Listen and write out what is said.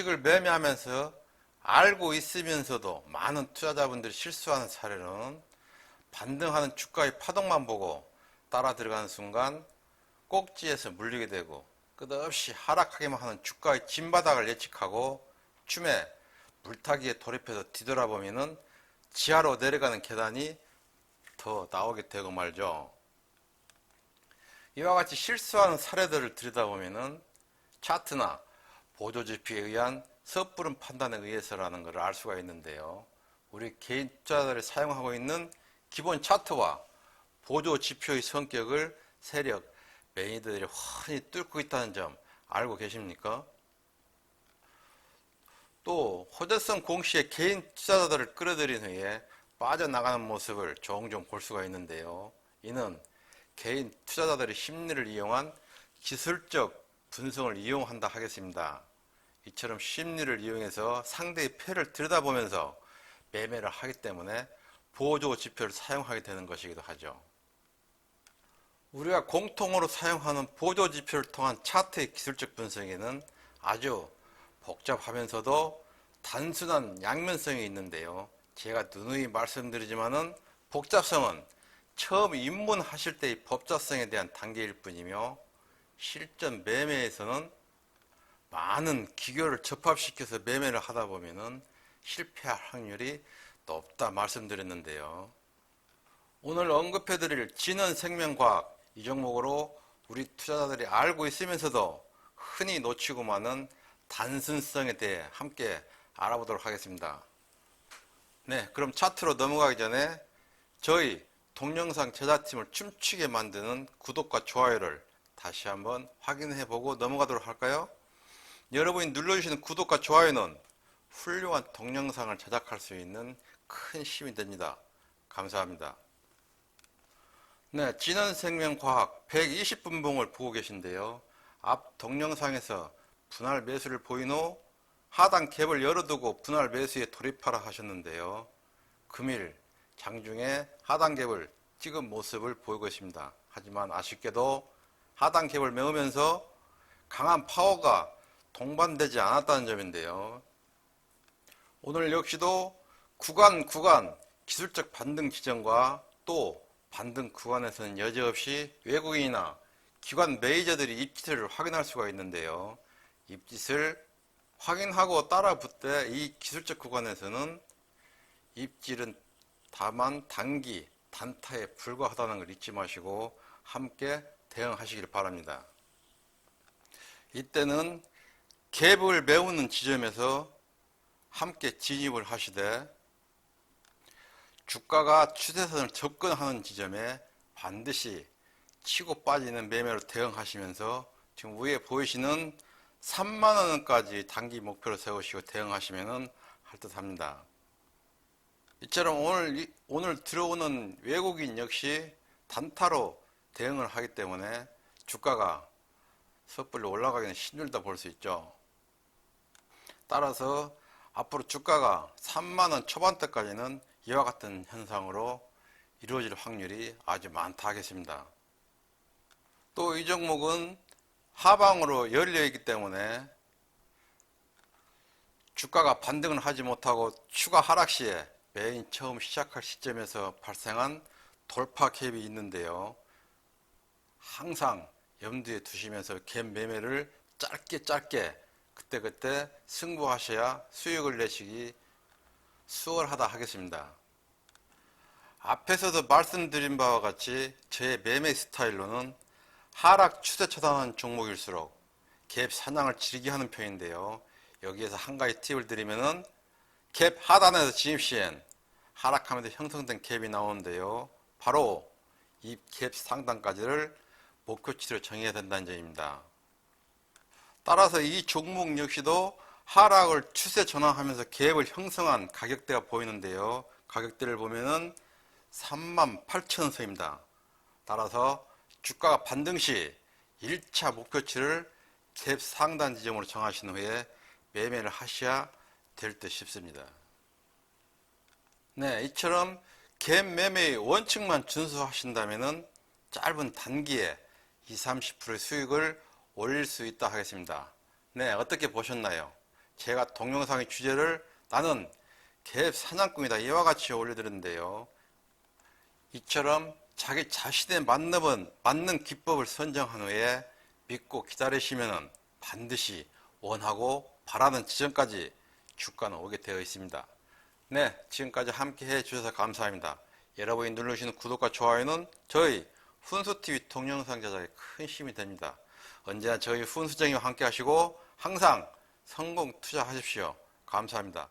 주식을 매매하면서 알고 있으면서도 많은 투자자분들이 실수하는 사례는 반등하는 주가의 파동만 보고 따라 들어가는 순간 꼭지에서 물리게 되고 끝없이 하락하기만 하는 주가의 진바닥을 예측하고 춤에 물타기에 돌입해서 뒤돌아보면은 지하로 내려가는 계단이 더 나오게 되고 말죠. 이와 같이 실수하는 사례들을 들여다보면은 차트나 보조지표에 의한 섣부른 판단에 의해서라는 것을 알 수가 있는데요. 우리 개인 투자자들이 사용하고 있는 기본 차트와 보조지표의 성격을 세력, 매니저들이 훤히 뚫고 있다는 점 알고 계십니까? 또 호재성 공시에 개인 투자자들을 끌어들인 후에 빠져나가는 모습을 종종 볼 수가 있는데요. 이는 개인 투자자들의 심리를 이용한 기술적 분석을 이용한다 하겠습니다. 이처럼 심리를 이용해서 상대의 패를 들여다보면서 매매를 하기 때문에 보조 지표를 사용하게 되는 것이기도 하죠. 우리가 공통으로 사용하는 보조 지표를 통한 차트의 기술적 분석에는 아주 복잡하면서도 단순한 양면성이 있는데요. 제가 누누이 말씀드리지만은 복잡성은 처음 입문하실 때의 법자성에 대한 단계일 뿐이며 실전 매매에서는 많은 기교를 접합시켜서 매매를 하다 보면은 실패할 확률이 높다 말씀드렸는데요. 오늘 언급해드릴 진원 생명과학 이 종목으로 우리 투자자들이 알고 있으면서도 흔히 놓치고 마는 단순성에 대해 함께 알아보도록 하겠습니다. 네, 그럼 차트로 넘어가기 전에 저희 동영상 제작팀을 춤추게 만드는 구독과 좋아요를 다시 한번 확인해 보고 넘어가도록 할까요? 여러분이 눌러주시는 구독과 좋아요는 훌륭한 동영상을 제작할 수 있는 큰 힘이 됩니다. 감사합니다. 네, 진원생명과학 120분봉을 보고 계신데요. 앞 동영상에서 분할 매수를 보인 후 하단 갭을 열어두고 분할 매수에 돌입하라 하셨는데요. 금일 장중에 하단 갭을 찍은 모습을 보이고 있습니다. 하지만 아쉽게도 하단 갭을 메우면서 강한 파워가 동반되지 않았다는 점인데요. 오늘 역시도 구간 구간 기술적 반등 지점과 또 반등 구간에서는 여지없이 외국인이나 기관 메이저들이 입짓을 확인할 수가 있는데요. 입짓을 확인하고 따라 붙되 이 기술적 구간에서는 입질은 다만 단기 단타에 불과하다는 걸 잊지 마시고 함께 대응하시길 바랍니다. 이때는 갭을 메우는 지점에서 함께 진입을 하시되 주가가 추세선을 접근하는 지점에 반드시 치고 빠지는 매매로 대응하시면서 지금 위에 보이시는 3만 원까지 단기 목표로 세우시고 대응하시면 할 듯합니다. 이처럼 오늘 오늘 들어오는 외국인 역시 단타로 대응을 하기 때문에 주가가 섣불리 올라가기는 힘들다 볼 수 있죠. 따라서 앞으로 주가가 3만 원 초반대까지는 이와 같은 현상으로 이루어질 확률이 아주 많다 하겠습니다. 또 이 종목은 하방으로 열려 있기 때문에 주가가 반등을 하지 못하고 추가 하락 시에 메인 처음 시작할 시점에서 발생한 돌파 캡이 있는데요. 항상 염두에 두시면서 갭 매매를 짧게 짧게 그때그때 승부하셔야 수익을 내시기 수월하다 하겠습니다. 앞에서도 말씀드린 바와 같이 제 매매 스타일로는 하락 추세 처단하는 종목일수록 갭 사냥을 즐기게 하는 편인데요. 여기에서 한 가지 팁을 드리면은 갭 하단에서 진입 시엔 하락하면서 형성된 갭이 나오는데요. 바로 이 갭 상단까지를 목표치로 정해야 된다는 점입니다. 따라서 이 종목 역시도 하락을 추세 전환하면서 갭을 형성한 가격대가 보이는데요. 가격대를 보면은 3만 8천 선입니다. 따라서 주가가 반등 시 1차 목표치를 갭 상단 지점으로 정하신 후에 매매를 하셔야 될 듯 싶습니다. 네, 이처럼 갭 매매의 원칙만 준수하신다면 짧은 단기에 20, 30%의 수익을 올릴 수 있다 하겠습니다. 네, 어떻게 보셨나요? 제가 동영상의 주제를 나는 개 사냥꾼이다 이와 같이 올려드렸는데요. 이처럼 자기 자신의 맞는, 맞는 기법을 선정한 후에 믿고 기다리시면 반드시 원하고 바라는 지점까지 주가는 오게 되어 있습니다. 네, 지금까지 함께 해 주셔서 감사합니다. 여러분이 누르시는 구독과 좋아요는 저희 훈수TV 동영상 제작에 큰 힘이 됩니다. 언제나 저희 훈수정이와 함께 하시고 항상 성공 투자하십시오. 감사합니다.